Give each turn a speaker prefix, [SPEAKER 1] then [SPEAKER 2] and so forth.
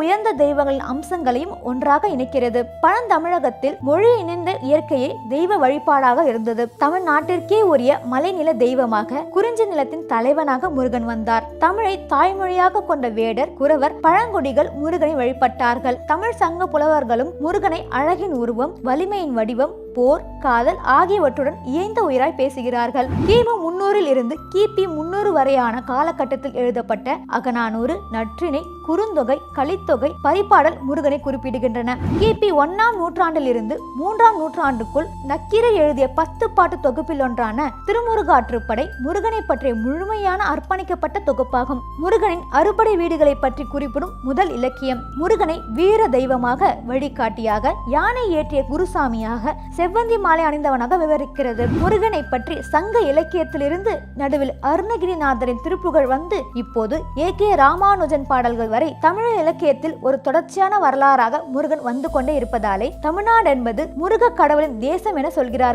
[SPEAKER 1] உயர்ந்த தெய்வங்களின் அம்சங்களையும் ஒன்றாக இணைக்கிறது. பழந்தமிழகத்தில் மொழி இணைந்த இயற்கையை தெய்வ வழிபாடாக இருந்தது. தமிழ்நாட்டிற்கே உரிய மலைநில தெய்வமாக குறிஞ்சி நிலத்தின் தலைவனாக முருகன் வந்தார். தமிழை தாய்மொழியாக கொண்ட வேடர் குறவர் பழங்குடிகள் முருகனை வழிபட்டார்கள். தமிழ் சங்க புலவர்களும் முருகனை அழகின் உருவம் வலிமையின் வடிவம் போர் காதல் ஆகியவற்றுடன் இயைந்த உயிராய் பேசுகிறார்கள். கிமு முன்னூறில் இருந்து கிபி முன்னூறு வரையான காலகட்டத்தில் எழுதப்பட்ட அகநானூறு நற்றினை குறுந்தொகை கலித்தொகை பரிபாடல் முருகனை குறிப்பிடுகின்றன. கிபி ஒன்னாம் நூற்றாண்டிலிருந்து மூன்றாம் நூற்றாண்டுக்குள் நக்கீரை எழுதிய பத்து பாட்டு தொகுப்பில் ஒன்றான திருமுருகாற்றுப்படை முருகனை பற்றிய முழுமையான அர்ப்பணிக்கப்பட்ட தொகுப்பாகும். முருகனின் அறுபடை வீடுகளை பற்றி குறிப்பிடும் முதல் இலக்கியம். முருகனை வீர தெய்வமாக வழிகாட்டியாக யானை ஏற்றிய குருசாமியாக செவ்வந்தி மாலை அணிந்தவனாக விவரிக்கிறது. முருகனை பற்றி சங்க இலக்கியத்திலிருந்து நடுவில் அருணகிரிநாதரின் திருப்புகழ் வந்து இப்போது ஏ கே ராமானுஜன் பாடல்கள் வரை தமிழ் இலக்கியத்தில் ஒரு தொடர்ச்சியான வரலாறாக முருகன் வந்து கொண்டே இருப்பதாலே தமிழ்நாடு என்பது முருக கடவுளின் தேசம் என சொல்கிறார்